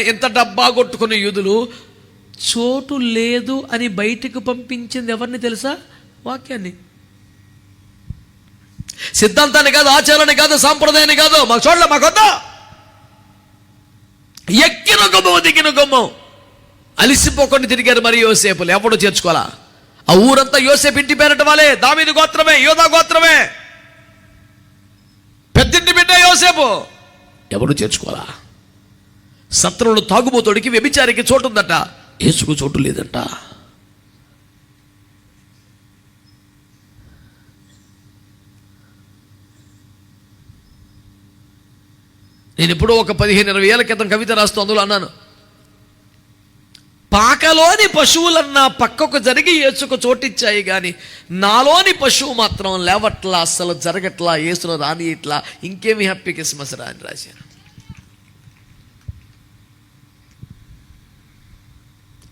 ఎంత డబ్బా కొట్టుకున్న యూదులు? చోటు లేదు అని బయటకు పంపించింది ఎవరిని తెలుసా? వాక్యాన్ని. సిద్ధాంతాన్ని కాదు ఆచారాన్ని కాదు సాంప్రదాయాన్ని కాదు. మాకు చూడలే మాకు ఎక్కిన గుమ్మం దిగిన గుమ్మం. అలిసిపోకుండా తిరిగారు మరి యోసేపులు. ఎవడు చేర్చుకోవాలా? ఆ ఊరంతా యోసేపు ఇంటి పేరట వాళ్ళే. దామిది గోత్రమే యోధా గోత్రమే. పెద్దింటి బిడ్డ యోసేపు. ఎవడు చేర్చుకోవాలా? సత్రంలో తాగుబోతోడికి వ్యభిచారికి చోటు ఉందట యేసుకు చోటు లేదంట. నేను ఎప్పుడో ఒక పదిహేను ఇరవై ఏళ్ళ క్రితం కవిత రాస్తూ అందులో అన్నాను పాకలోని పశువులన్నా పక్కకు జరిగి ఏసుకు చోటిచ్చాయి కానీ నాలోని పశువు మాత్రం లేవట్లా అస్సలు జరగట్లా ఏసులో రాని ఇట్లా ఇంకేమి హ్యాపీ క్రిస్మస్ రా అని రాశాను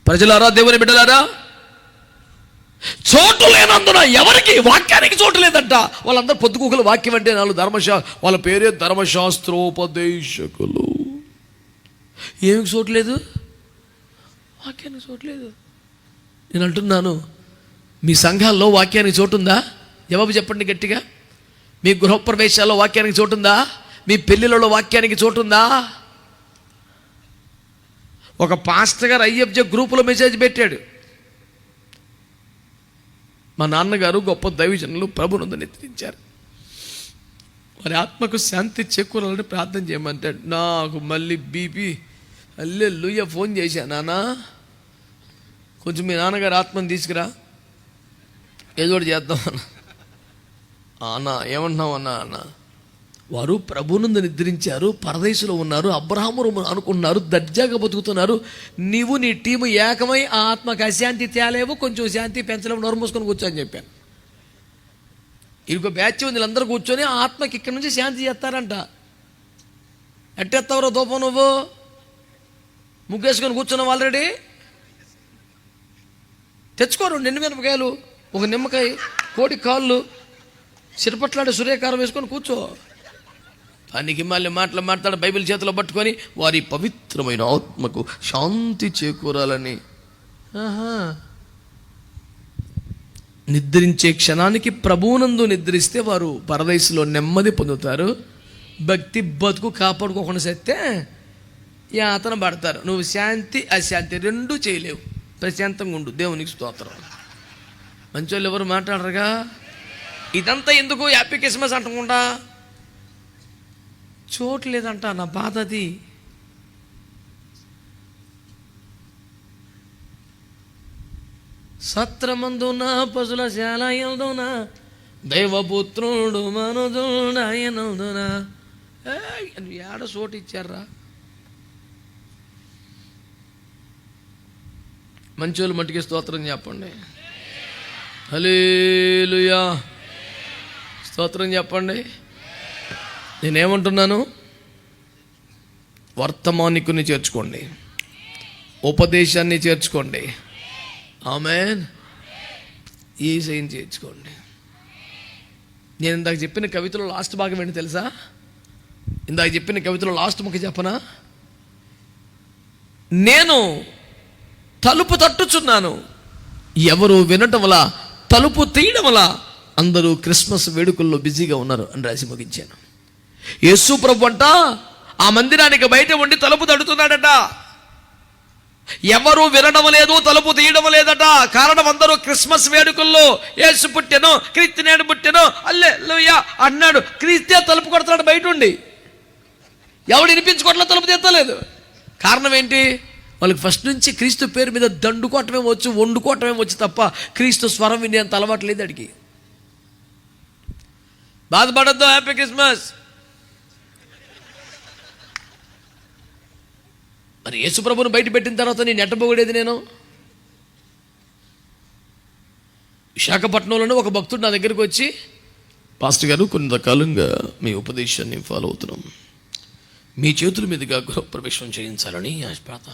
ప్రజలారా దేవుని బిడ్డలారా? చోటు లేనందున ఎవరికి వాక్యానికి చోటు లేదంట. వాళ్ళందరూ పొద్దుకూకులు వాక్యం అంటే నాలుగు ధర్మశా వాళ్ళ పేరే ధర్మశాస్త్రోపదేశకులు. ఏమి చోటు లేదు? వాక్యానికి చోటు లేదు. నేను అంటున్నాను మీ సంఘాల్లో వాక్యానికి చోటు ఉందా జవాబు చెప్పండి గట్టిగా. మీ గృహప్రవేశాల్లో వాక్యానికి చోటు ఉందా మీ పెళ్ళిళ్ళలో వాక్యానికి చోటు ఉందా ఒక పాస్టర్ గారు ఐఎఫ్జే గ్రూపులో మెసేజ్ పెట్టాడు. మా నాన్నగారు గొప్ప దైవజనులు ప్రభునందు నిద్రించారు వారి ఆత్మకు శాంతి చేకూరాలని ప్రార్థన చేయమంటాడు. నాకు మళ్ళీ బీపీ. అల్లే లూయ ఫోన్ చేశాను నాన్న. కొంచెం మీ నాన్నగారు ఆత్మను తీసుకురా. ఏదో చేద్దాం అన్న. అన్న ఏమంటున్నావు అన్న అన్న. వారు ప్రభునందు నిద్రించారు పరదేశంలో ఉన్నారు అబ్రహాము అనుకున్నారు దర్జాగా బతుకుతున్నారు. నీవు నీ టీము ఏకమై ఆ అశాంతి తేలేవు కొంచెం శాంతి పెంచలేవు నోరు మూసుకొని కూర్చో అని చెప్పాను. ఇంకో బ్యాచ్ ఉంది వీళ్ళందరూ కూర్చొని ఆత్మకి ఇక్కడి నుంచి శాంతి చేస్తారంట. ఎట్టెత్తావురా దూపం నువ్వు? ముగ్గేసుకొని కూర్చున్నావు ఆల్రెడీ తెచ్చుకో రెండు ఎండు మిరపకాయలు ఒక నిమ్మకాయ కోడి కాళ్ళు సిరపట్లాడే సూర్యకారం వేసుకొని కూర్చో. పనికి మళ్ళీ మాటలు మాట్లాడ బైబిల్ చేతిలో పట్టుకొని వారి పవిత్రమైన ఆత్మకు శాంతి చేకూరాలని. ఆహా. నిద్రించే క్షణానికి ప్రభువునందు నిద్రిస్తే వారు పరదేశంలో నెమ్మది పొందుతారు. భక్తి బతుకు కాపాడుకోకుండా సత్తే యాతన పడతారు. నువ్వు శాంతి అశాంతి రెండూ చేయలేవు. ప్రశాంతంగా ఉండు. దేవునికి స్తోత్రం. వాళ్ళు ఎవరు మాట్లాడరుగా? ఇదంతా ఎందుకు హ్యాపీ క్రిస్మస్ అంటకుండా చోటు లేదంట నా బాధ అది. సత్రమందున పశుల శాలయందున దైవపుత్రుడు మనుదుడాయనందున ఏడ చోటు ఇచ్చారా మంచోళ్ళు మట్టికి స్తోత్రం చెప్పండి. హలేలుయా స్తోత్రం చెప్పండి. నేనేమంటున్నాను? వర్తమానికుని చేర్చుకోండి. ఉపదేశాన్ని చేర్చుకోండి. ఆమెన్. ఈ సైన్ చేర్చుకోండి. నేను ఇందాక చెప్పిన కవితలో లాస్ట్ భాగం ఏంటి తెలుసా? ఇందాక చెప్పిన కవితలో లాస్ట్ ముఖ చెప్పనా? నేను తలుపు తట్టుచున్నాను. ఎవరు వినటం వల్ల తలుపు తీయడం వల్ల అందరూ క్రిస్మస్ వేడుకల్లో బిజీగా ఉన్నారు అని రాసి ముగించాను. యేసు ప్రభు అంట ఆ మందిరానికి బయట ఉండి తలుపు తడుతున్నాడట. ఎవరు వినడం లేదు తలుపు తీయడం లేదట. కారణం అందరూ క్రిస్మస్ వేడుకల్లో యేసు పుట్టెను క్రీస్తు నేడు పుట్టెను అల్లే అన్నాడు. క్రీస్తే తలుపు కొడుతున్నాడు బయట ఉండి. ఎవడు వినిపించుకోవట్లే తలుపు తీస్తలేదు. కారణం ఏంటి? వాళ్ళకి ఫస్ట్ నుంచి క్రీస్తు పేరు మీద దండుకోవటమే వచ్చు వండుకోవటమే వచ్చు తప్ప క్రీస్తు స్వరం విని అంత అలవాటు లేదు అడిగి బాధపడద్దు హ్యాపీ క్రిస్మస్. మరి యేసుప్రభుని బయట పెట్టిన తర్వాత నేను ఎట్టబోగడేది నేను? విశాఖపట్నంలోనే ఒక భక్తుడు నా దగ్గరికి వచ్చి పాస్టర్ గారు కొంతకాలంగా మీ ఉపదేశాన్ని ఫాలో అవుతున్నాం. మీ చేతుల మీదుగా గృహప్రవేశం చేయించాలని ఆశపాత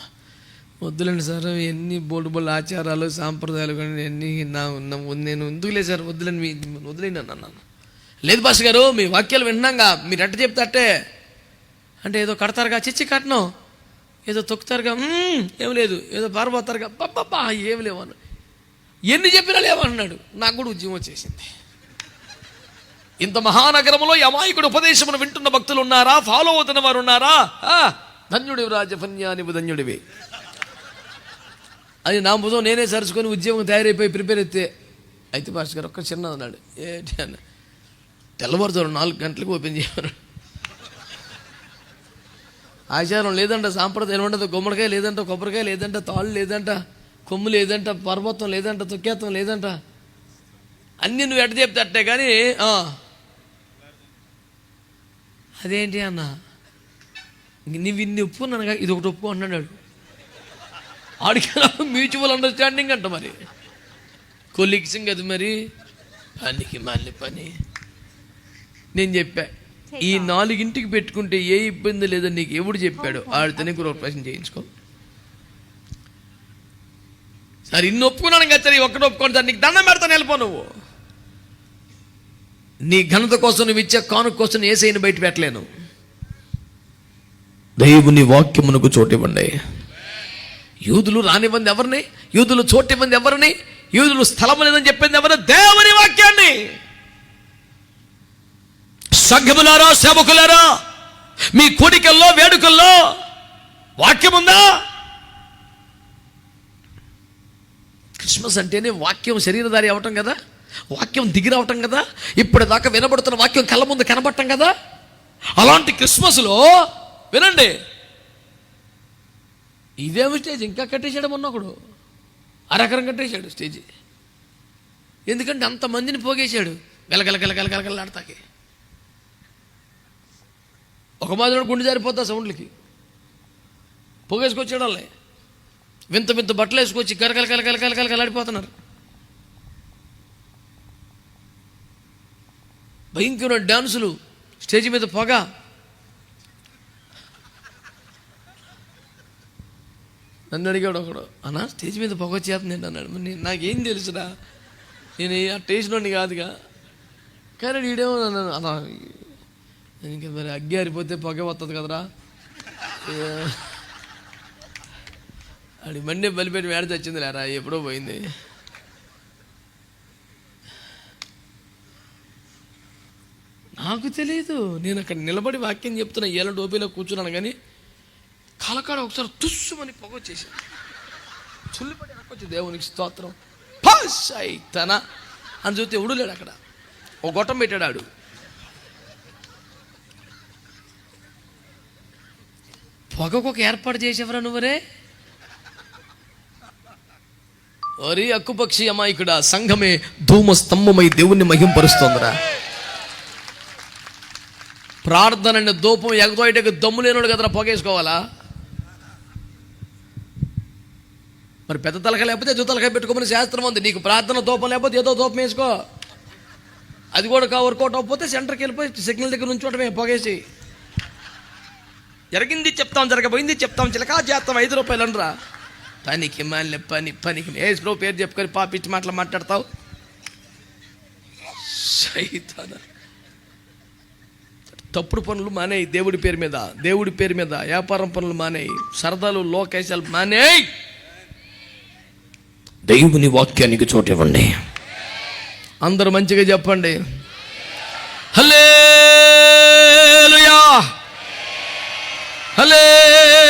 వద్దులేండి సార్ ఎన్ని బోల్డ్ బోల్డ్ ఆచారాలు సాంప్రదాయాలు కానీ ఎన్ని నా ఉన్న నేను ఎందుకులే సార్ వద్దులేండి మీ వదిలేండి అన్నాను లేదు బాస్ గారు మీ వాక్యాలు వింటున్నాగా మీరు ఎట్ట చెప్తాటే అంటే ఏదో కడతారుగా చిచ్చి కట్టను ఏదో తొక్కుతారుగా ఏం లేదు. ఏదో పారిపోతారుగా పప్పా ఏం లేవను. ఎన్ని చెప్పినా లేవన్నాడు. నాకు కూడా ఉద్యమం వచ్చేసింది. ఇంత మహానగరంలో ఈ అమాయకుడు ఉపదేశమును వింటున్న భక్తులు ఉన్నారా? ఫాలో అవుతున్న వారు ఉన్నారా? ఆ, ధన్యుడివి రాజఫన్యానివి ధన్యుడివి. అది నా భుజం నేనే సరుచుకొని ఉద్యోగం తయారైపోయి ప్రిపేర్ అయితే అయితే భాస్కర్ ఒక్క చిన్నది అన్నాడు ఏంటి అన్న తెల్లవారుజాము నాలుగు గంటలకు ఓపెన్ చేయమన్నాడు. ఆచారం లేదంట సాంప్రదాయం ఏమంటే గుమ్మడికాయ లేదంట కొబ్బరికాయ లేదంట తాళ్ళు లేదంట కొమ్ము లేదంట పర్వతం లేదంట తొక్కేతం లేదంట. అన్నీ నువ్వు ఎట్ట చెప్తే అట్టే కానీ అదేంటి అన్న? నువ్వు ఇన్ని ఒప్పుకున్నాను ఇది ఒకటి ఒప్పు అన్నాడు ఆడికి మ్యూచువల్ అండర్స్టాండింగ్ అంట మరి. కొలీగ్స్ అది మరి. పనికి మళ్ళీ పని. నేను చెప్పా. ఈ నాలుగింటికి పెట్టుకుంటే ఏ ఇబ్బంది లేదని నీకు ఎవడు చెప్పాడు? ఆడితేనే గృహప్రవేశం చేయించుకో. సరే ఇన్ని ఒప్పుకున్నాను కదా సరే ఒక్కటి ఒప్పుకోండి సార్ నీకు దండం పెడతాను వెళ్ళిపో నువ్వు. నీ ఘనత కోసం నువ్వు ఇచ్చే కానుక కోసం ఏసైని బయట పెట్టలేను. దేవుని వాక్యమునకు చోటివ్వండి. యూదులు రానివ్వంది ఎవరిని? యూదులు చోటివ్వంది ఎవరిని? యూదులు స్థలం లేదని చెప్పింది ఎవరు? దేవుని వాక్యాన్ని. సంఘములారా సేవకులారా మీ కోడికల్లో వేడుకల్లో వాక్యం ఉందా క్రిస్మస్ అంటేనే వాక్యం శరీరధారి అవటం కదా? వాక్యం దిగిరవటం కదా? ఇప్పటిదాకా వినబడుతున్న వాక్యం కళ్ళ ముందు కనబడటం కదా? అలాంటి క్రిస్మస్లో వినండి. ఇదేమి స్టేజ్ ఇంకా కట్టేశాడు మొన్న ఒకడు అరకరం కట్టేశాడు స్టేజ్. ఎందుకంటే అంతమందిని పోగేశాడు. గలగల గలగల గలగలాడతాకి ఒక మాదిరిలో గుండె జారిపోతా సౌండ్లకి. పొగేసుకొచ్చాడు వాళ్ళే వింత వింత బట్టలు వేసుకొచ్చి కలకల కలకల కలకల కలాడిపోతున్నారు భయంకర డాన్సులు స్టేజ్ మీద పొగ. నన్ను అడిగాడు ఒకడు అన్నా స్టేజ్ మీద పొగ వచ్చేస్తుంది అన్నాడు. నేను- నాకేం తెలుసురా? నేను ఆ టేస్ట్లోని కాదుగా. కానీ వీడేమో నన్ను అన్నా ఇంకా మరి అగ్గి ఆరిపోతే పొగ వస్తుంది కదరా. అది మండే బలిపెట్టి వేడ తెచ్చింది లేరా ఎప్పుడో పోయింది. నాకు తెలియదు నేను అక్కడ నిలబడి వాక్యం చెప్తున్నా ఏళ్ళ డోబీలో కూర్చున్నాను కానీ కలకాడ ఒకసారి తుస్సుమని పొగ వచ్చేసింది. చుల్లిపడి వెనకొచ్చి దేవునికి స్తోత్రం. పాస్ తన అని చూస్తే ఎవడు లేడు అక్కడ. ఒక గొట్టం పెట్టాడు ఆడు. పొగకొక ఏర్పాటు చేసేవరా నువ్వరే? అరే అక్కుపక్షి అమాయకుడ సంఘమే ధూమ స్తంభమై దేవుణ్ణి మహింపరుస్తోందిరా. ప్రార్థన అనే దూపం ఎగదోయటకు దమ్ము లేనోడు కదరా పొగేసుకోవాలా? మరి పెద్ద తలక లేకపోతే ఎదు తలకాయ పెట్టుకోమని శాస్త్రం ఉంది. నీకు ప్రార్థన దూపం లేకపోతే ఏదో దూపం వేసుకో. అది కూడా కా వర్కౌట్ అవ్వకపోతే సెంటర్కి వెళ్ళిపోయి సిగ్నల్ దగ్గర నుంచోటమే పొగేసి. జరిగింది చెప్తాం జరగబోయింది చెప్తాం చిలకా చేస్తాం ఐదు రూపాయలు అనరా. పనికి మాలిన పని పనికి. ఏ బ్రో పేరు చెప్పుకొని పాపిచ్చి మాటలు మాట్లాడతావు? సైతానా. తప్పుడు పనులు మానేయి దేవుడి పేరు మీద దేవుడి పేరు మీద. వ్యాపారం పనులు మానేయి సరదాలు లోకేశాలు మానేయి. దేవుని వాక్యానికి చోటు ఇవ్వండి. అందరూ మంచిగా చెప్పండి. హల్లెలూయా Hello.